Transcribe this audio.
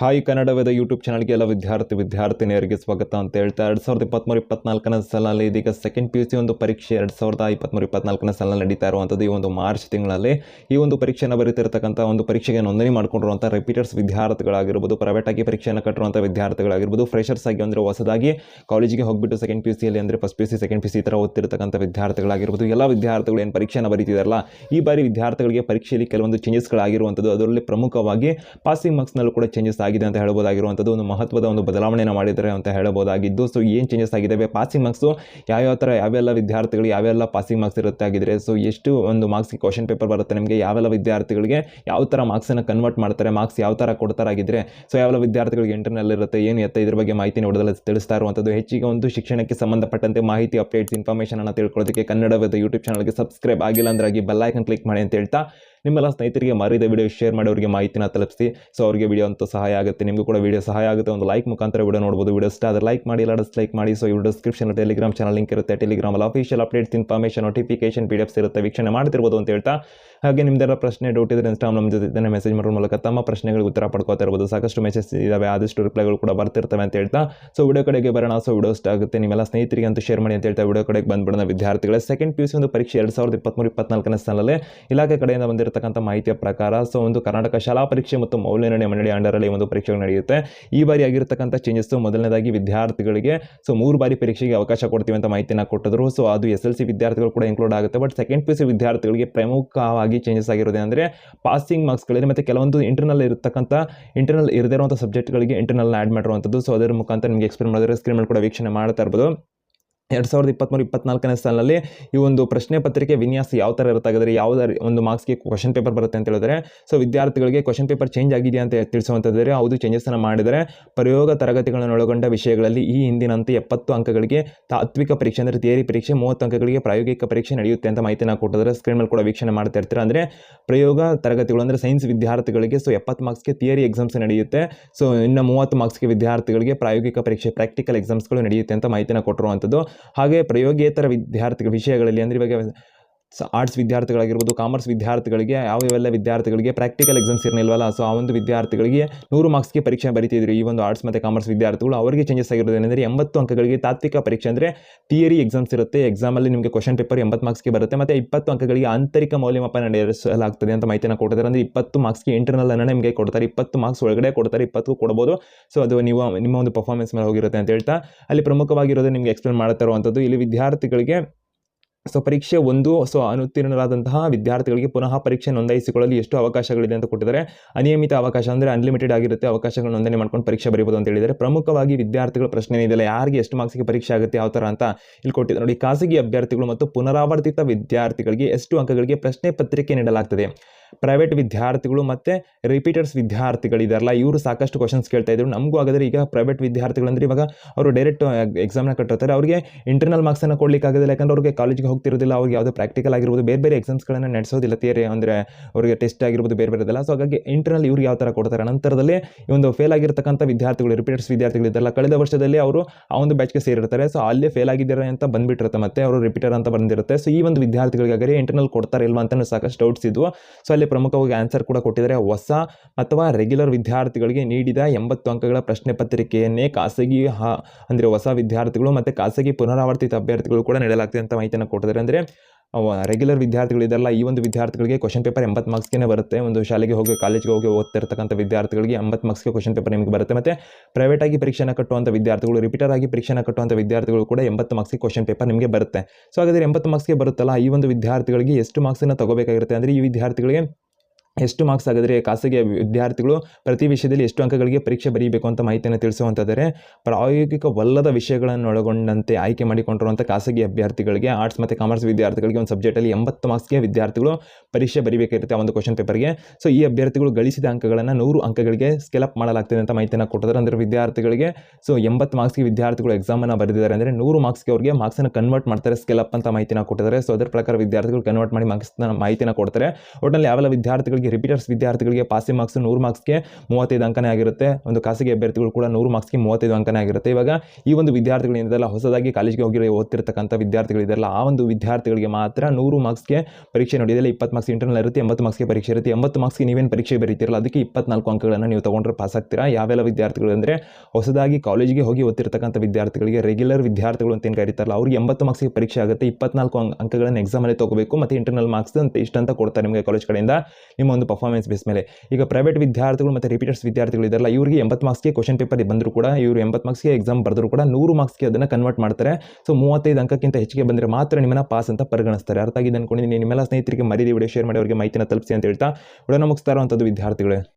Hi Kannada Veda YouTube ಚಾನಲ್ಗೆ ಎಲ್ಲ ವಿದ್ಯಾರ್ಥಿ ವಿದ್ಯಾರ್ಥಿನಿಯರಿಗೆ ಸ್ವಾಗತ ಅಂತ ಹೇಳ್ತಾ ಎರಡು ಸಾವಿರದ ಇಪ್ಪತ್ತ್ಮೂರು ಇಪ್ಪತ್ನಾಲ್ಕನೇ ಸಾಲಲ್ಲಿ ಇದೀಗ ಸೆಕೆಂಡ್ ಪಿ ಯು ಸಿ ಒಂದು ಪರೀಕ್ಷೆ ಎರಡು ಸಾವಿರದ ಇಪ್ಪತ್ತ್ಮೂರು ಇಪ್ಪತ್ನಾಲ್ಕನೇ ಸಾಲಲ್ಲಿ ನಡೀತಾ ಇರುವಂಥದ್ದು ಈ ಒಂದು ಮಾರ್ಚ್ ತಿಂಗಳಲ್ಲಿ. ಈ ಒಂದು ಪರೀಕ್ಷೆಯನ್ನು ಬರೀತಿರ್ತಕ್ಕಂಥ ಒಂದು ಪರೀಕ್ಷೆಗೆ ನೋಂದಣಿ ಮಾಡಿಕೊಂಡಿರುವಂಥ ರಿಪೀಟರ್ಸ್ ವಿದ್ಯಾರ್ಥಿಗಳಾಗಿರ್ಬೋದು ಪ್ರೈವೇಟಾಗಿ ಪರೀಕ್ಷೆಯನ್ನು ಕಟ್ಟಿರುವಂಥ ವಿದ್ಯಾರ್ಥಿಗಳಾಗಿರ್ಬೋದು ಫ್ರೆಷರ್ಸ್ ಆಗಿ ಅಂದರೆ ಹೊಸದಾಗಿ ಕಾಲೇಜಿಗೆ ಹೋಗ್ಬಿಟ್ಟು ಸೆಕೆಂಡ್ ಪಿ ಯು ಸಿಯಲ್ಲಿ ಅಂದರೆ first P U C second P C ಥರ ಓದ್ತಿರ್ತಕ್ಕಂಥ ವಿದ್ಯಾರ್ಥಿಗಳಾಗಿರ್ಬೋದು. ಎಲ್ಲ ವಿದ್ಯಾರ್ಥಿಗಳು ಏನು ಪರೀಕ್ಷೆಯನ್ನು ಬರೀತಿದಾರಲ್ಲ, ಈ ಬಾರಿ ವಿದ್ಯಾರ್ಥಿಗಳಿಗೆ ಪರೀಕ್ಷೆಯಲ್ಲಿ ಕೆಲವೊಂದು ಚೇಂಜಸ್ಗಳಾಗಿರುವಂಥದ್ದು ಅದರಲ್ಲಿ ಪ್ರಮುಖವಾಗಿ ಪಾಸಿಂಗ್ ಮಾರ್ಕ್ಸ್ನಲ್ಲೂ ಕೂಡ ಚೇಂಜಸ್ ಆಗಿದೆ ಅಂತ ಹೇಳ್ಬೋದಾಗಿರುವಂಥದ್ದು, ಒಂದು ಮಹತ್ವದ ಒಂದು ಬದಲಾವಣೆಯನ್ನು ಮಾಡಿದ್ದಾರೆ ಅಂತ ಹೇಳ್ಬೋದಾಗಿದ್ದು. ಸೊ ಏನು ಚೇಂಜಸ್ ಆಗಿದ್ದಾವೆ ಪಾಸಿಂಗ್ ಮಾರ್ಕ್ಸು ಯಾವ್ಯಾವ ಥರ ಯಾವೆಲ್ಲ ವಿದ್ಯಾರ್ಥಿಗಳು ಯಾವೆಲ್ಲ ಪಾಸಿಂಗ್ ಮಾರ್ಕ್ಸ್ ಇರುತ್ತೆ ಆಗಿದ್ರೆ ಸೊ ಎಷ್ಟು ಒಂದು ಮಾರ್ಕ್ಸ್ಗೆ ಕ್ವಶನ್ ಪೇಪರ್ ಬರುತ್ತೆ ನಿಮಗೆ, ಯಾವೆಲ್ಲ ವಿದ್ಯಾರ್ಥಿಗಳಿಗೆ ಯಾವ ಥರ ಮಾರ್ಕ್ಸನ್ನು ಕನ್ವರ್ಟ್ ಮಾಡ್ತಾರೆ ಮಾರ್ಕ್ಸ್ ಯಾವ ಥರ ಕೊಡ್ತಾರಾಗಿದ್ದರೆ ಸೊ ಯಾವೆಲ್ಲ ವಿದ್ಯಾರ್ಥಿಗಳಿಗೆ ಇಂಟರ್ನಲ್ ಇರುತ್ತೆ, ಏನು ಎತ್ತ, ಇದ್ರ ಬಗ್ಗೆ ಮಾಹಿತಿ ನೋಡೋದಲ್ಲ ತಿಳಿಸ್ತಾ ಇರುವಂಥದ್ದು. ಹೆಚ್ಚಿಗೆ ಒಂದು ಶಿಕ್ಷಣಕ್ಕೆ ಸಂಬಂಧಪಟ್ಟಂತೆ ಮಾಹಿತಿ ಅಪ್ಡೇಟ್ಸ್ ಇನ್ಫಾರ್ಮೇಷನ್ ಅನ್ನು ತಿಳ್ಕೊಳ್ಳೋದಕ್ಕೆ ಕನ್ನಡವಾದ ಯೂಟ್ಯೂಬ್ ಚಾನಲ್ಗೆ ಸಬ್ಸ್ಕ್ರೈಬ್ ಆಗಿಲ್ಲ ಅಂದ್ರೆ ಆಗಿ ಬೆಲ್ಲೈಕನ್ ಕ್ಲಿಕ್ ಮಾಡಿ ಅಂತ ಹೇಳ್ತಾ. ನಿಮ್ಮೆಲ್ಲ ಸ್ನೇಹಿತರಿಗೆ ಮಾರಿದ ವಿಡಿಯೋ ಶೇರ್ ಮಾಡಿ ಅವರಿಗೆ ಮಾಹಿತಿನ ತಲುಪಿಸಿ. ಸೊ ಅವರಿಗೆ ವಿಡಿಯೋ ಅಂತೂ ಸಹಾಯ ಆಗುತ್ತೆ. ನಿಮಗೂ ಕೂಡ ವಿಡಿಯೋ ಸಹಾಯ ಆಗುತ್ತೆ. ಒಂದು ಲೈಕ್ ಮುಖಾಂತರ ವಿಡಿಯೋ ನೋಡ್ಬೋದು. ವಿಡಿಯೋ ಇಷ್ಟ ಆದರೆ ಲೈಕ್ ಮಾಡಿ, ಇಲ್ಲ ಡಿಸ್ಲೈಕ್ ಮಾಡಿ. ಸೊ ಇವ್ರು ಡಿಸ್ಕ್ರಿಪ್ಷನ್ ಟೆಲಿಗ್ರಾಮ್ ಚಾನಲ್ ಲಿಂಕ್ ಇರುತ್ತೆ. ಟೆಲಿಗ್ರಾಮಲ್ಲಿ official updates information notification P D ಇರುತ್ತೆ. ವೀಕ್ಷಣೆ ಮಾಡ್ತಿರ್ಬೋದು ಅಂತ ಹೇಳ್ತಾ. ಹಾಗೆ ನಿಮ್ದೆಲ್ಲ ಪ್ರಶ್ನೆ ಡೌಟ್ ಇದ್ರೆ ಇನ್ಸ್ಟಾಮ್ ನಮ್ಮ ಜೊತೆ ಮೆಸೇಜ್ ಮಾಡೋ ಮೂಲಕ ತಮ್ಮ ಪ್ರಶ್ನೆಗಳಿಗೆ ಉತ್ತರ ಪಡ್ಕೋತಾ ಇರ್ಬೋದು. ಸಾಕಷ್ಟು ಮೆಸೇಜ್ ಇದಾವೆ. ಆದಷ್ಟು ರಿಪ್ಲೈಗಳು ಕೂಡ ಬರ್ತಿರ್ತವೆ ಅಂತ ಹೇಳ್ತಾ. ಸೊ ವಿಡಿಯೋ ಕಡೆಗೆ ಬರೋಣ. ಸೊ ವಿಡಿಯೋ ಇಷ್ಟ ಆಗುತ್ತೆ. ನಿಮ್ಮೆಲ್ಲ ಸ್ನೇಹಿತರಿಗೆ ಅಂತ ಶೇರ್ ಮಾಡಿ ಅಂತ ಹೇಳ್ತಾ. ವಿಡಿಯೋ ಕಡೆಗೆ ಬಂದ್ಬಿಡೋಣ ವಿದ್ಯಾರ್ಥಿಗಳೇ. ಸೆಕೆಂಡ್ ಪಿ ಯು ಸಿ ಒಂದು ಪರೀಕ್ಷೆ ಎರಡು ಸಾವಿರದ ಇಪ್ಪತ್ತ್ಮೂರು ಇಪ್ಪತ್ನಾಲ್ಕನೇ ಸಾಲಲ್ಲಿ ಇಲಾಖೆ ಕಡೆಯಿಂದ ಬಂದಿರತಕ್ಕಂಥ ಮಾಹಿತಿಯ ಪ್ರಕಾರ, ಸೊ ಒಂದು ಕರ್ನಾಟಕ ಶಾಲಾ ಪರೀಕ್ಷೆ ಮತ್ತು ಮೌಲ್ಯನಿರ್ಣಯ ಮಂಡಳಿ ಅಂಡರಲ್ಲಿ ಒಂದು ಪರೀಕ್ಷೆಗಳು ನಡೆಯುತ್ತೆ. ಈ ಬಾರಿ ಆಗಿರತಕ್ಕಂಥ ಚೇಂಜಸ್ಸು ಮೊದಲನೇದಾಗಿ ವಿದ್ಯಾರ್ಥಿಗಳಿಗೆ, ಸೊ ಮೂರು ಬಾರಿ ಪರೀಕ್ಷೆಗೆ ಅವಕಾಶ ಕೊಡ್ತೀವಿ ಅಂತ ಮಾಹಿತಿನ ಕೊಟ್ಟಿದ್ರು. ಸೊ ಅದು ಎಸ್ ಎಲ್ ಸಿ ವಿದ್ಯಾರ್ಥಿಗಳು ಕೂಡ ಇನ್ಕ್ಲೂಡ್ ಆಗುತ್ತೆ. ಬಟ್ ಸೆಕೆಂಡ್ ಪಿ ಸಿ ವಿದ್ಯಾರ್ಥಿಗಳಿಗೆ ಪ್ರಮುಖವಾಗಿ ಚೇಂಜಸ್ ಆಗಿರೋದು ಅಂದರೆ ಪಾಸಿಂಗ್ ಮಾರ್ಕ್ಸ್ಗಳಿದೆ ಮತ್ತು ಕೆಲವೊಂದು ಇಂಟರ್ನಲ್ ಇರತಕ್ಕಂಥ ಇಂಟರ್ನಲ್ ಇರದೇ ಇರುವಂಥ ಸಬ್ಜೆಕ್ಟ್ಗಳಿಗೆ ಇಂಟರ್ನಲ್ ಆ್ಯಡ್ ಮಾಡಿರುವಂಥದ್ದು. ಸೊ ಅದರ ಮುಖಾಂತರ ನಿಮಗೆ ಎಕ್ಸ್ಪ್ಲೇನ್ ಮಾಡಿದ್ರೆ ಸ್ಕ್ರೀನ್ ಮೇಲೆ ಕೂಡ ವೀಕ್ಷಣೆ ಮಾಡ್ತಾ ಇರ್ಬೋದು. ಎರಡು ಸಾವಿರದ ಇಪ್ಪತ್ತ್ಮೂರು ಇಪ್ಪತ್ನಾಲ್ಕನೇ ಸಾಲಿನಲ್ಲಿ ಈ ಒಂದು ಪ್ರಶ್ನೆ ಪತ್ರಿಕೆ ವಿನ್ಯಾಸ ಯಾವ ಥರ ಇರುತ್ತೆ ಯಾವುದೇ ಒಂದು ಮಾರ್ಕ್ಸ್ಗೆ ಕ್ವಶನ್ ಪೇಪರ್ ಬರುತ್ತೆ ಅಂತ ಹೇಳಿದ್ರೆ ಸೊ ವಿದ್ಯಾರ್ಥಿಗಳಿಗೆ ಕ್ವಶನ್ ಪೇಪರ್ ಚೇಂಜ್ ಆಗಿದೆಯಾ ಅಂತ ತಿಳಿಸುವಂಥದ್ದರೆ ಹೌದು ಚೇಂಜಸ್ಸನ್ನು ಮಾಡಿದರೆ ಪ್ರಯೋಗ ತರಗತಿಗಳನ್ನು ಒಳಗೊಂಡ ವಿಷಯಗಳಲ್ಲಿ ಈ ಹಿಂದಿನಂತೆ ಎಪ್ಪತ್ತು ಅಂಕಗಳಿಗೆ ತಾತ್ವಿಕ ಪರೀಕ್ಷೆ ಅಂದರೆ ಥಿಯರಿ ಪರೀಕ್ಷೆ, ಮೂವತ್ತು ಅಂಕಗಳಿಗೆ ಪ್ರಾಯೋಗಿಕ ಪರೀಕ್ಷೆ ನಡೆಯುತ್ತೆ ಅಂತ ಮಾಹಿತಿನ ಕೊಟ್ಟಿದ್ರೆ ಸ್ಕ್ರೀನ್ ಮೇಲೆ ಕೂಡ ವೀಕ್ಷಣೆ ಮಾಡ್ತಾ ಇರ್ತೀರ. ಅಂದರೆ ಪ್ರಯೋಗ, ತರಗತಿಗಳು ಅಂದರೆ ಸೈನ್ಸ್ ವಿದ್ಯಾರ್ಥಿಗಳಿಗೆ ಸೊ ಎಪ್ಪತ್ತು ಮಾರ್ಕ್ಸ್ಗೆ ಥಿಯರಿ ಎಕ್ಸಾಮ್ಸ್ ನಡೆಯುತ್ತೆ. ಸೊ ಇನ್ನು ಮೂವತ್ತು ಮಾರ್ಕ್ಸ್ಗೆ ವಿದ್ಯಾರ್ಥಿಗಳಿಗೆ ಪ್ರಾಯೋಗಿಕ ಪರೀಕ್ಷೆ ಪ್ರಾಕ್ಟಿಕಲ್ ಎಕ್ಸಾಮ್ಸ್ಗಳು ನಡೆಯುತ್ತೆ ಅಂತ ಮಾಹಿತಿನ ಕೊಟ್ಟಿರುವಂಥದ್ದು. ಹಾಗೆ ಪ್ರಯೋಗೇತರ ವಿದ್ಯಾರ್ಥಿಗಳ ವಿಷಯಗಳಲ್ಲಿ ಅಂದರೆ ಇವಾಗ ಆರ್ಟ್ಸ್ ವಿದ್ಯಾರ್ಥಿಗಳಾಗಿರ್ಬೋದು ಕಾಮರ್ಸ್ ವಿದ್ಯಾರ್ಥಿಗಳಿಗೆ, ಯಾವ ಇವೆಲ್ಲ ವಿದ್ಯಾರ್ಥಿಗಳಿಗೆ ಪ್ರಾಕ್ಟಿಕಲ್ ಎಕ್ಸಾಮ್ಸ್ ಇರಲಿಲ್ವಲ್ಲ ಸೊ ಆ ಒಂದು ವಿದ್ಯಾರ್ಥಿಗಳಿಗೆ ನೂರು ಮಾರ್ಕ್ಸ್ಗೆ ಪರೀಕ್ಷೆ ಬರೀತಿದ್ರು. ಈ ಒಂದು ಆರ್ಟ್ಸ್ ಮತ್ತು ಕಾಮರ್ಸ್ ವಿದ್ಯಾರ್ಥಿಗಳು, ಅವರಿಗೆ ಚೇಂಜಸ್ ಆಗಿರೋದು ಏನೆಂದರೆ ಎಂಬತ್ತು ಅಂಕಗಳಿಗೆ ತಾತ್ವಿಕ ಪರೀಕ್ಷೆ ಅಂದರೆ ಥಿಯರಿ ಎಕ್ಸಾಮ್ಸ್ ಇರುತ್ತೆ. ಎಕ್ಸಾಮಲ್ಲಿ ನಿಮಗೆ ಕ್ವಶನ್ ಪೇಪರ್ ಎಂಬತ್ತು ಮಾರ್ಕ್ಸ್ಗೆ ಬರುತ್ತೆ. ಮತ್ತು ಇಪ್ಪತ್ತು ಅಂಕಗಳಿಗೆ ಆಂತರಿಕ ಮೌಲ್ಯಮಾಪನ ನಡೆಸಲಾಗ್ತದೆ ಅಂತ ಮಾಹಿತಿನ ಕೊಡ್ತಾರೆ ಅಂದರೆ ಇಪ್ಪತ್ತು ಮಾರ್ಕ್ಸ್ಗೆ ಇಂಟರ್ನಲ್ ಅನ್ನು ನಿಮಗೆ ಕೊಡ್ತಾರೆ. ಇಪ್ಪತ್ತು ಮಾರ್ಕ್ಸ್ ಒಳಗಡೆ ಕೊಡ್ತಾರೆ. ಇಪ್ಪತ್ತು ಕೊಡ್ಬೋದು. ಸೊ ಅದು ನೀವು, ನಿಮ್ಮ ಒಂದು ಪರ್ಫಾರ್ಮೆನ್ಸ್ ಮೇಲೆ ಹೋಗಿರುತ್ತೆ ಅಂತ ಹೇಳ್ತಾ, ಅಲ್ಲಿ ಪ್ರಮುಖವಾಗಿರೋದು ನಿಮಗೆ ಎಕ್ಸ್ಪ್ಲೇನ್ ಮಾಡ್ತಾ ಇರುವಂಥದ್ದು. ಇಲ್ಲಿ ವಿದ್ಯಾರ್ಥಿಗಳಿಗೆ ಸೊ ಪರೀಕ್ಷೆ ಒಂದು, ಸೊ ಅನುತ್ತೀರ್ಣರಾದಂತಹ ವಿದ್ಯಾರ್ಥಿಗಳಿಗೆ ಪುನಃ ಪರೀಕ್ಷೆ ನೋಂದಾಯಿಸಿಕೊಳ್ಳಲು ಎಷ್ಟು ಅವಕಾಶಗಳಿದೆ ಅಂತ ಕೊಟ್ಟಿದ್ದಾರೆ. ಅನಿಯಮಿತ ಅವಕಾಶ ಅಂದರೆ ಅನ್ಲಿಮಿಟೆಡ್ ಆಗಿರುತ್ತೆ, ಅವಕಾಶಗಳು ನೋಂದಣಿ ಮಾಡ್ಕೊಂಡು ಪರೀಕ್ಷೆ ಬರೀಬೋದು ಅಂತ ಹೇಳಿದರೆ ಪ್ರಮುಖವಾಗಿ ವಿದ್ಯಾರ್ಥಿಗಳ ಪ್ರಶ್ನೆ ಇದೆಯಲ್ಲ ಯಾರಿಗೆ ಎಷ್ಟು ಮಾರ್ಕ್ಸ್ಗೆ ಪರೀಕ್ಷೆ ಆಗುತ್ತೆ, ಯಾವ ಥರ ಅಂತ ಇಲ್ಲಿ ಕೊಟ್ಟಿದ್ದಾರೆ. ನೋಡಿ, ಖಾಸಗಿ ಅಭ್ಯರ್ಥಿಗಳು ಮತ್ತು ಪುನರಾವರ್ತಿತ ವಿದ್ಯಾರ್ಥಿಗಳಿಗೆ ಎಷ್ಟು ಅಂಕಗಳಿಗೆ ಪ್ರಶ್ನೆ ಪತ್ರಿಕೆ ನೀಡಲಾಗ್ತದೆ? ಪ್ರೈವೇಟ್ ವಿದ್ಯಾರ್ಥಿಗಳು ಮತ್ತು ರಿಪೀಟರ್ಸ್ ವಿದ್ಯಾರ್ಥಿಗಳಿದಾರಲ್ಲ, ಇವರು ಸಾಕಷ್ಟು ಕ್ವಶನ್ಸ್ ಕೇಳ್ತಾ ಇದ್ರು. ನಮಗೂ ಹಾಗಾದರೆ ಈಗ ಪ್ರೈವೇಟ್ ವಿದ್ಯಾರ್ಥಿಗಳಂದ್ರೆ ಇವಾಗ ಅವರು ಡೈರೆಕ್ಟ್ ಎಕ್ಸಾಮ್ನ ಕಟ್ಟಿರ್ತಾರೆ. ಅವರಿಗೆ ಇಂಟರ್ನಲ್ ಮಾರ್ಕ್ಸನ್ನು ಕೊಡ್ಲಿಕ್ಕೆ ಆಗೋದಿಲ್ಲ, ಯಾಕಂದ್ರೆ ಅವ್ರಿಗೆ ಕಾಲೇಜಿಗೆ ಹೋಗ್ತಿರೋದಿಲ್ಲ, ಅವ್ರಿಗೆ ಯಾವುದೇ ಪ್ರಾಕ್ಟಿಕಲ್ ಆಗಿರ್ಬೋದು, ಬೇರೆ ಬೇರೆ ಎಕ್ಸಾಮ್ಸ್ಗಳನ್ನು ನಡೆಸೋದಿಲ್ಲ ಥಿಯರಿ ಅಂದರೆ ಅವರಿಗೆ ಟೆಸ್ಟ್ ಆಗಿರ್ಬೋದು, ಬೇರೆ ಬೇರೆದಲ್ಲ. ಸೊ ಹಾಗಾಗಿ ಇಂಟರ್ನಲ್ ಇವ್ರಿಗೆ ಯಾವ ಥರ ಕೊಡ್ತಾರೆ? ನಂತರದಲ್ಲಿ ಈ ಒಂದು ಫೇಲ್ ಆಗಿರ್ತಕ್ಕಂಥ ವಿದ್ಯಾರ್ಥಿಗಳು ರಿಪೀಟರ್ಸ್ ವಿದ್ಯಾರ್ಥಿಗಳಿದ್ದಾರಲ್ಲ ಕಳೆದ ವರ್ಷದಲ್ಲಿ ಅವರು ಆ ಒಂದು ಬ್ಯಾಚ್ಗೆ ಸೇರಿರ್ತಾರೆ. ಸೊ ಅಲ್ಲೇ ಫೇಲ್ ಆಗಿದ್ದಾರೆ ಅಂತ ಬಂದ್ಬಿಟ್ಟಿರುತ್ತೆ ಮತ್ತೆ, ಅವರು ರಿಪೀಟರ್ ಅಂತ ಬಂದಿರುತ್ತೆ. ಸೊ ಈ ಒಂದು ವಿದ್ಯಾರ್ಥಿಗಳಿಗಾಗಿ ಇಂಟರ್ನಲ್ ಕೊಡ್ತಾರೆ ಇಲ್ವಾ ಅಂತ ಸಾಕಷ್ಟು ಡೌಟ್ಸ್ ಇದ್ವು. ಸೊ ಅಲ್ಲಿ ಪ್ರಮುಖವಾಗಿ ಆನ್ಸರ್ ಕೂಡ ಕೊಟ್ಟಿದ್ದಾರೆ. ಹೊಸ ಅಥವಾ ರೆಗ್ಯುಲರ್ ವಿದ್ಯಾರ್ಥಿಗಳಿಗೆ ನೀಡಿದ ಎಂಬತ್ತು ಅಂಕಗಳ ಪ್ರಶ್ನೆ ಪತ್ರಿಕೆಯನ್ನೇ ಖಾಸಗಿ ಅಂದರೆ ಹೊಸ ವಿದ್ಯಾರ್ಥಿಗಳು ಮತ್ತು ಖಾಸಗಿ ಪುನರಾವರ್ತಿತ ಅಭ್ಯರ್ಥಿಗಳು ಕೂಡ ನೀಡಲಾಗ್ತದೆ ಅಂತ ಮಾಹಿತಿಯನ್ನು ಕೊಟ್ಟಿದ್ದಾರೆ. ಅಂದರೆ ರೆಗ್ಯುಲರ್ ವಿದ್ಯಾರ್ಥಿಗಳಿದೆಲ್ಲ ಈ ಒಂದು ವಿದ್ಯಾರ್ಥಿಗಳಿಗೆ ಕ್ವಶನ್ ಪೇಪರ್ ಎಂಬತ್ತು ಮಾರ್ಕ್ಸ್ಗೆ ಬರುತ್ತೆ. ಒಂದು ಶಾಲೆಗೆ ಹೋಗಿ ಕಾಲೇಜ್ಗೆ ಹೋಗಿ ಓದ್ತಿರ್ತಕ್ಕಂಥ ವಿದ್ಯಾರ್ಥಿಗಳಿಗೆ ಎಂಬತ್ತು ಮಾರ್ಕ್ಸ್ಗೆ ಕ್ವಶನ್ ಪೇಪರ್ ನಿಮಗೆ ಬರುತ್ತೆ. ಮತ್ತು ಪ್ರೈವೇಟಾಗಿ ಪರೀಕ್ಷೆನ ಕಟ್ಟುವಂಥ ವಿದ್ಯಾರ್ಥಿಗಳು ರಿಪೀಟರ್ ಆಗಿ ಪರೀಕ್ಷೆನ ಕಟ್ಟುವಂಥ ವಿದ್ಯಾರ್ಥಿಗಳು ಕೂಡ ಎಂಬತ್ತು ಮಾರ್ಕ್ಸ್ಗೆ ಕ್ವಶನ್ ಪೇಪರ್ ನಿಮಗೆ ಬರುತ್ತೆ. ಸೊ ಹಾಗಾದರೆ ಎಂಬತ್ತು ಮಾರ್ಕ್ಸ್ಗೆ ಬರುತ್ತಲ್ಲ, ಈ ಒಂದು ವಿದ್ಯಾರ್ಥಿಗಳಿಗೆ ಎಷ್ಟು ಮಾರ್ಕ್ಸನ್ನು ತಗೋಬೇಕಾಗಿರುತ್ತೆ? ಅಂದರೆ ಈ ವಿದ್ಯಾರ್ಥಿಗಳಿಗೆ ಎಷ್ಟು ಮಾರ್ಕ್ಸ್ ಆಗಿದ್ರೆ ಖಾಸಗಿ ವಿದ್ಯಾರ್ಥಿಗಳು ಪ್ರತಿ ವಿಷಯದಲ್ಲಿ ಎಷ್ಟು ಅಂಕಗಳಿಗೆ ಪರೀಕ್ಷೆ ಬರೀಬೇಕು ಅಂತ ಮಾಹಿತಿಯನ್ನು ತಿಳಿಸುವಂಥದ್ದಾರೆ ಪ್ರಾಯೋಗಿಕವಲ್ಲದ ವಿಷಯಗಳನ್ನು ಒಳಗೊಂಡಂತೆ ಆಯ್ಕೆ ಮಾಡಿಕೊಂಡಿರುವಂಥ ಖಾಸಗಿ ಅಭ್ಯರ್ಥಿಗಳಿಗೆ ಆರ್ಟ್ಸ್ ಮತ್ತು ಕಾಮರ್ಸ್ ವಿದ್ಯಾರ್ಥಿಗಳಿಗೆ ಒಂದು ಸಬ್ಜೆಕ್ಟಲ್ಲಿ ಎಂಬತ್ತು ಮಾರ್ಕ್ಸ್ಗೆ ವಿದ್ಯಾರ್ಥಿಗಳು ಪರೀಕ್ಷೆ ಬರೀಬೇಕಿರುತ್ತೆ ಆ ಒಂದು ಕ್ವಶನ್ ಪೇಪರ್ಗೆ ಸೊ ಈ ಅಭ್ಯರ್ಥಿಗಳು ಗಳಿಸಿದ ಅಂಕಗಳನ್ನು ನೂರು ಅಂಕಗಳಿಗೆ ಸ್ಕೆಲಪ್ ಮಾಡಲಾಗ್ತದೆ ಅಂತ ಮಾಹಿತಿಯನ್ನು ಕೊಟ್ಟಿದ್ದಾರೆ. ಅಂದರೆ ವಿದ್ಯಾರ್ಥಿಗಳಿಗೆ ಸೊ ಎಂಬತ್ತು ಮಾರ್ಕ್ಸ್ಗೆ ವಿದ್ಯಾರ್ಥಿಗಳು ಎಕ್ಸಾಮನ್ನು ಬರೆದಿದ್ದಾರೆ ಅಂದರೆ ನೂರು ಮಾರ್ಕ್ಸ್ಗೆ ಅವರಿಗೆ ಮಾರ್ಕ್ಸನ್ನು ಕನ್ವರ್ಟ್ ಮಾಡ್ತಾರೆ ಸ್ಕೆಲಪ್ ಅಂತ ಮಾಹಿತಿನ ಕೊಟ್ಟಿದ್ದಾರೆ. ಸೊ ಅದರ ಪ್ರಕಾರ ವಿದ್ಯಾರ್ಥಿಗಳು ಕನ್ವರ್ಟ್ ಮಾಡಿ ಮಾರ್ಕ್ಸ್ನ ಮಾಹಿತಿನ ಕೊಡ್ತಾರೆ. ಒಟ್ಟಿನಲ್ಲಿ ಯಾವೆಲ್ಲ ವಿದ್ಯಾರ್ಥಿಗಳಿಗೆ ರಿಪೀಟರ್ಸ್ ವಿದ್ಯಾರ್ಥಿಗಳಿಗೆ ಪಾಸಿಂಗ್ ಮಾರ್ಕ್ಸ್ ನೂರು ಮಾರ್ಕ್ಸ್ಗೆ ಮೂವತ್ತೈದು ಅಂಕನೇ ಆಗಿರುತ್ತೆ. ಒಂದು ಖಾಸಗಿ ಅಭ್ಯರ್ಥಿಗಳು ಕೂಡ ನೂರು ಮಾರ್ಕ್ಸ್ಗೆ ಮೂವತ್ತೈದು ಅಂಕನೇ ಆಗಿರುತ್ತೆ. ಇವಾಗ ಈ ಒಂದು ವಿದ್ಯಾರ್ಥಿಗಳು ಏನಿದೆಲ್ಲ ಹೊಸದಾಗಿ ಕಾಲೇಜ್ಗೆ ಹೋಗಿ ಓದ್ತಿರ್ತಕ್ಕಂಥ ವಿದ್ಯಾರ್ಥಿಗಳಿದೆಲ್ಲ ಆ ಒಂದು ವಿದ್ಯಾರ್ಥಿಗಳಿಗೆ ಮಾತ್ರ ನೂರು ಮಾರ್ಕ್ಸ್ಗೆ ಪರೀಕ್ಷೆ ನಡೆಯಲ್ಲ ಇಪ್ಪತ್ತು ಮಾರ್ಕ್ಸ್ ಇಂಟರ್ನಲ್ ಇರುತ್ತೆ, ಎಂಬತ್ತು ಮಾರ್ಕ್ಸ್ಗೆ ಪರೀಕ್ಷೆ ಇರುತ್ತೆ. ಎಂಬತ್ತು ಮಾರ್ಕ್ಸ್ಗೆ ನೀವೇನು ಪರೀಕ್ಷೆ ಬರೀತಿರಲ್ಲ, ಅದಕ್ಕೆ ಇಪ್ಪತ್ನಾಲ್ಕು ಅಂಕಗಳನ್ನು ನೀವು ತೊಗೊಂಡ್ರೆ ಪಾಸ್ ಆಗ್ತೀರಾ? ಯಾವೆಲ್ಲ ವಿದ್ಯಾರ್ಥಿಗಳು ಅಂದರೆ ಹೊಸದಾಗಿ ಕಾಲೇಜಿಗೆ ಹೋಗಿ ಓದ್ತಿರ್ತಕ್ಕಂಥ ವಿದ್ಯಾರ್ಥಿಗಳಿಗೆ ರೆಗ್ಯುಲರ್ ವಿದ್ಯಾರ್ಥಿಗಳು ಅಂತ ಏನು ಕರೀತಾರಲ್ಲ, ಅವ್ರಿಗೆ ಎಂಬತ್ತು ಮಾರ್ಕ್ಸ್ಗೆ ಪರೀಕ್ಷೆ ಆಗುತ್ತೆ. ಇಪ್ಪತ್ನಾಲ್ಕು ಅಂಕ ಅಂಕಗಳನ್ನು ಎಕ್ಸಾಮಲ್ಲಿ ತೊಗೋಬೇಕು, ಮತ್ತು ಇಂಟರ್ನಲ್ ಮಾರ್ಕ್ಸ್ ಅಂತ ಇಷ್ಟಂತ ಕೊಡ್ತಾರೆ ನಿಮಗೆ ಕಾಲೇಜ್ ಕಡೆಯಿಂದ. ನಿಮ್ಮ ಒಂದು ಪರ್ಫಾರ್ಮೆನ್ಸ್ ಬೇಸ್ ಮೇಲೆ. ಈಗ ಪ್ರೈವೇಟ್ ವಿದ್ಯಾರ್ಥಿಗಳು ಮತ್ತು ರಿಪೀಟರ್ಸ್ ವಿದ್ಯಾರ್ಥಿಗಳು ಇದೆಲ್ಲ ಇವರಿಗೆ ಎಂಬತ್ತು ಮಾರ್ಕ್ಸ್ಗೆ ಕ್ವಶನ್ ಪೇಪರ್ ಬಂದರೂ ಕೂಡ, ಇವರು ಎಂಬತ್ತು ಮಾರ್ಕ್ಸ್ಗೆ ಎಕ್ಸಾಮ್ ಬರೆದರೂ ಕೂಡ ನೂರು ಮಾರ್ಕ್ಸ್ಗೆ ಅದನ್ನು ಕನ್ವರ್ಟ್ ಮಾಡ್ತಾರೆ. ಸೊ ಮೂವತ್ತೈದು ಅಂಕಕ್ಕಿಂತ ಹೆಚ್ಚಿಗೆ ಬಂದರೆ ಮಾತ್ರ ನಿಮ್ಮನ್ನ ಪಾಸ್ ಅಂತ ಪರಿಗಣಿಸ್ತಾರೆ. ಅರ್ಥ ಆಗಿದೆ ಅನ್ಕೊಂಡಿದ್ದೀನಿ. ನಿಮ್ಮೆಲ್ಲ ಸ್ನೇಹಿತರಿಗೆ ಮರೀದಿ ವಿಡಿಯೋ ಶೇರ್ ಮಾಡಿ, ಅವರಿಗೆ ಮಾಹಿತಿನ ತಲುಪಿಸಿ ಅಂತ ಹೇಳ್ತಾ ವಿಡಿಯೋನ ಮುಗಿಸ್ತಾ ಇರುವಂಥದ್ದು ವಿದ್ಯಾರ್ಥಿಗಳೇ.